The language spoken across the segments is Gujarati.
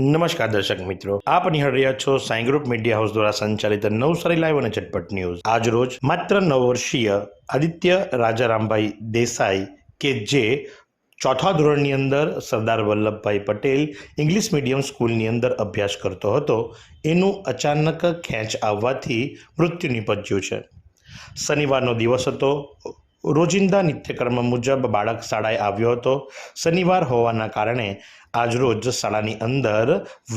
નમસ્કાર દર્શક મિત્રો, આપ નિહાળ રહ્યા છો સાઈ ગ્રુપ મીડિયા હાઉસ દ્વારા સંચાલિત નવસારી લાઈવ અને ઝટપટ ન્યૂઝ. આજ રોજ માત્ર નવ વર્ષીય આદિત્ય રાજારામભાઈ દેસાઈ કે જે ચોથા ધોરણની અંદર સરદાર વલ્લભભાઈ પટેલ ઇંગ્લિશ મીડિયમ સ્કૂલની અંદર અભ્યાસ કરતો હતો, એનું અચાનક ખેંચ આવવાથી મૃત્યુ નિપજ્યું છે. શનિવારનો દિવસ હતો રોજિંદા નિત્યકર્મ મુજબ બાળક શાળાએ આવ્યો હતો. શનિવાર હોવાના કારણે આજરોજ શાળાની અંદર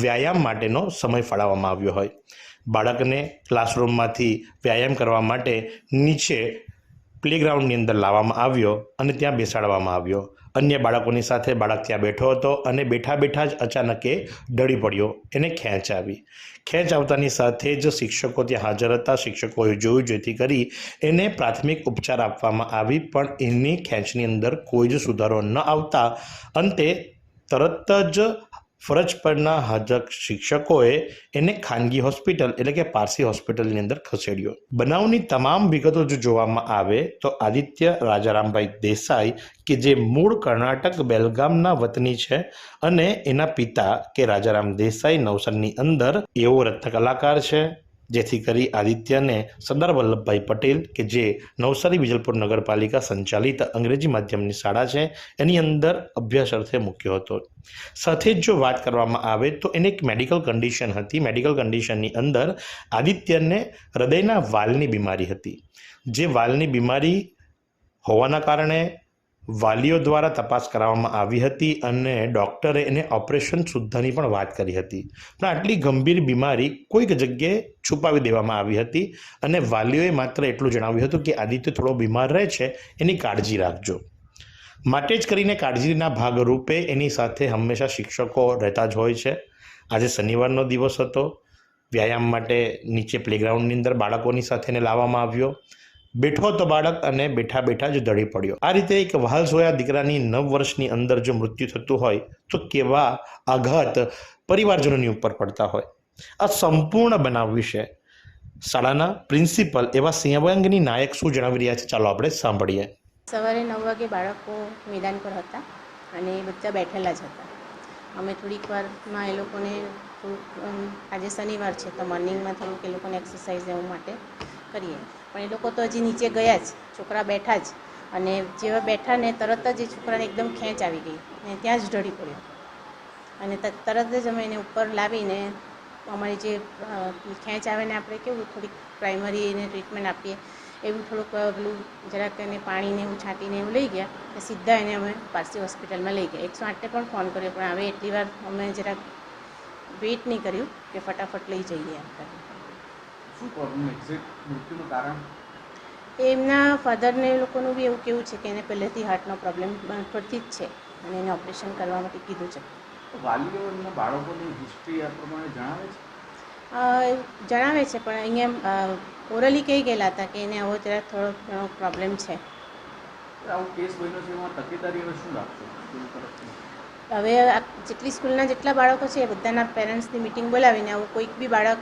વ્યાયામ માટેનો સમય ફાળવવામાં આવ્યો હોય. બાળકને ક્લાસરૂમમાંથી વ્યાયામ કરવા માટે નીચે પ્લેગ્રાઉન્ડની અંદર લાવવામાં આવ્યો અને ત્યાં બેસાડવામાં આવ્યો. અન્ય બાળકોની સાથે બાળક ત્યાં બેઠો હતો અને બેઠા બેઠા જ અચાનક ઢળી પડ્યો. એને ખેંચ આવી. ખેંચ આવતાની સાથે જ શિક્ષકો ત્યાં હાજર હતા. શિક્ષકોએ જોયું જેથી કરી એને પ્રાથમિક ઉપચાર આપવામાં આવી, પણ એની ખેંચની અંદર કોઈ જ સુધારો ન આવતા અંતે તરત જ ફરજ પરના હાજર શિક્ષકોએ એને ખાનગી હોસ્પિટલ એટલે કે પારસી હોસ્પિટલની અંદર ખસેડ્યો. બનાવની તમામ વિગતો જો જોવામાં આવે તો આદિત્ય રાજારામભાઈ દેસાઈ, કે જે મૂળ કર્ણાટક બેલગામના વતની છે, અને એના પિતા કે રાજારામ દેસાઈ નવસારીની અંદર એવો રત્ન કલાકાર છે. જેથી કરી આદિત્યને સરદાર વલ્લભભાઈ પટેલ, કે જે નવસારી વિજલપુર નગરપાલિકા સંચાલિત અંગ્રેજી માધ્યમની શાળા છે, એની અંદર અભ્યાસ અર્થે મૂક્યો હતો. સાથે જ જો વાત કરવામાં આવે તો એને એક મેડિકલ કન્ડિશન હતી. મેડિકલ કન્ડિશનની અંદર આદિત્યને હૃદયના વાલની બીમારી હતી. જે વાલની બીમારી હોવાના કારણે વાલીઓ દ્વારા તપાસ કરાવવામાં આવી હતી અને ડૉક્ટરે એને ઓપરેશન સુદ્ધાની પણ વાત કરી હતી. પણ આટલી ગંભીર બીમારી કોઈક જગ્યાએ છુપાવી દેવામાં આવી હતી અને વાલીઓએ માત્ર એટલું જણાવ્યું હતું કે આદિત્ય થોડો બીમાર રહે છે, એની કાળજી રાખજો. માટે જ કરીને કાળજીના ભાગરૂપે એની સાથે હંમેશા શિક્ષકો રહેતા જ હોય છે. આજે શનિવારનો દિવસ હતો. વ્યાયામ માટે નીચે પ્લેગ્રાઉન્ડની અંદર બાળકોની સાથે એને લાવવામાં આવ્યો. બેઠો તો બાળક અને બેઠા બેઠા જ ઢળી પડ્યો. આ રીતે એક વહાલ સોયા દીકરાની નવ વર્ષની અંદર જો મૃત્યુ થતું હોય, તો કેવા આઘાત પરિવારજનોની ઉપર પડતા હોય. આ સંપૂર્ણ બનાવ વિશે શાળાના પ્રિન્સિપલ એવા સિંહવાંગની નાયક શું જણાવી રહ્યા છે, ચાલો આપણે સાંભળીએ. સવારે નવ વાગે બાળકો મેદાન પર હતા અને બધા બેઠેલા જ હતા. અમે થોડીક વારમાં એ લોકોને થોડુંક આજે શનિવાર છે, તો મોર્નિંગમાં થોડુંક એ લોકોને એક્સરસાઇઝ એવું માટે કરીએ. પણ એ લોકો તો હજી નીચે ગયા જ, છોકરા બેઠા જ. અને જેવા બેઠા ને તરત જ એ છોકરાને એકદમ ખેંચ આવી ગઈ અને ત્યાં જ ઢળી પડ્યો. અને તરત જ અમે એને ઉપર લાવીને અમારી જે ખેંચ આવે ને આપણે કેવું થોડીક પ્રાઇમરી એને ટ્રીટમેન્ટ આપીએ, એવું થોડુંક પેલું જરાક એને પાણીને એવું છાંટીને એવું લઈ ગયા સીધા એને અમે પારસી હોસ્પિટલમાં લઈ ગયા. એકસો આઠને પણ ફોન કર્યો, પણ હવે એટલી વાર અમે જરાક વેઇટ નહીં કર્યું કે ફટાફટ લઈ જઈએ એમ કરીને. શું પ્રોબ્લેમ એક્ઝેક્ટ મૃત્યુનું કારણ? એમના ફાધરને લોકોનું બી એવું કેવું છે કે એને પહેલેથી હાર્ટનો પ્રોબ્લેમ નાનપણથી જ છે અને એને ઓપરેશન કરવા માટે કીધું છે. વાલીઓ એમના બાળકોની હિસ્ટ્રી આ પ્રમાણે જણાવે છે? જણાવે છે પણ અહીંયા ઓરલી કહી ગયેલા હતા કે એને આવો જરા થોડો ઘણો પ્રોબ્લેમ છે. આવો કેસ બન્યો છે એમાં તકેદારી હવે શું રાખશો? હવે જેટલી સ્કૂલના જેટલા બાળકો છે એ બધાના પેરેન્ટ્સની મિટિંગ બોલાવીને આવું કોઈક બી બાળક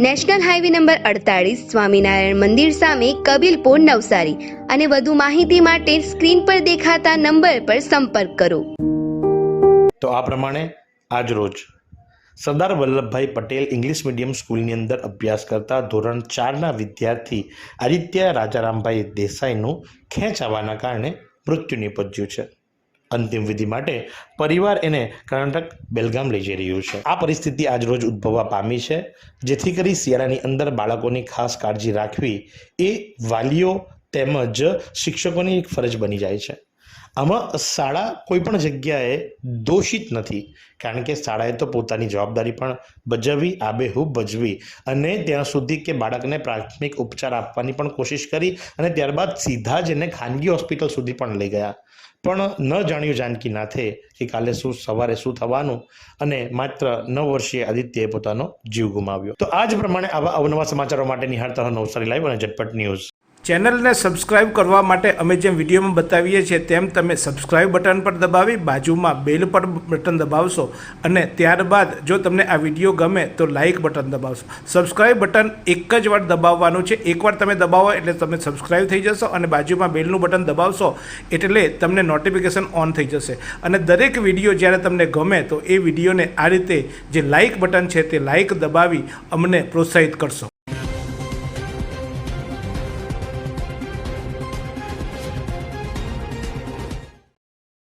નેશનલ હાઈવે નંબર અડતાળીસ સ્વામિનારાયણ મંદિર સામે કબીલપુર નવસારી અને વધુ માહિતી માટે સ્ક્રીન પર દેખાતા નંબર પર સંપર્ક કરો. તો આ પ્રમાણે આજ રોજ સરદાર વલ્લભભાઈ પટેલ ઇંગ્લિશ મીડિયમ સ્કૂલની અંદર અભ્યાસ કરતા ધોરણ ચારના વિદ્યાર્થી આદિત્ય રાજારામભાઈ દેસાઈનું ખેંચ આવવાના કારણે મૃત્યુ નિપજ્યું છે. અંતિમ વિધિ માટે પરિવાર એને કર્ણાટક, બેલગામ લઈ જઈ રહ્યું છે. આ પરિસ્થિતિ આજ રોજ ઉદ્ભવવા પામી છે. જેથી કરી શિયાળાની અંદર બાળકોની ખાસ કાળજી રાખવી એ વાલીઓ તેમજ શિક્ષકોની એક ફરજ બની જાય છે. આમાં શાળા કોઈ પણ જગ્યાએ દોષિત નથી. કારણ કે શાળાએ તો પોતાની જવાબદારી પણ ભજવવી આબેહૂબ ભજવી અને ત્યાં સુધી કે બાળકને પ્રાથમિક ઉપચાર આપવાની પણ કોશિશ કરી અને ત્યારબાદ સીધા જ એને ખાનગી હોસ્પિટલ સુધી પણ લઈ ગયા. પણ ન જાણ્યું જાનકી નાથે કે કાલે શું સવારે શું થવાનું અને માત્ર નવ વર્ષીય આદિત્યએ પોતાનો જીવ ગુમાવ્યો. તો આ જ પ્રમાણે આવા અવનવા સમાચારો માટે નિહાળતા રહો નવસારી લાઈવ અને ઝટપટ ન્યૂઝ. ચેનલને સબસ્ક્રાઇબ કરવા માટે અમે જેમ વિડીયોમાં બતાવીએ છીએ તેમ તમે સબસ્ક્રાઇબ બટન પર દબાવી બાજુમાં બેલ પર બટન દબાવશો અને ત્યારબાદ જો તમને આ વીડિયો ગમે તો લાઇક બટન દબાવશો. સબસ્ક્રાઇબ બટન એક જ વાર દબાવવાનું છે. એકવાર તમે દબાવો એટલે તમે સબસ્ક્રાઇબ થઈ જશો અને બાજુમાં બેલનું બટન દબાવશો એટલે તમને નોટિફિકેશન ઓન થઈ જશે. અને દરેક વીડિયો જ્યારે તમને ગમે તો એ વિડીયોને આ રીતે જે લાઇક બટન છે તે લાઇક દબાવી અમને પ્રોત્સાહિત કરશો.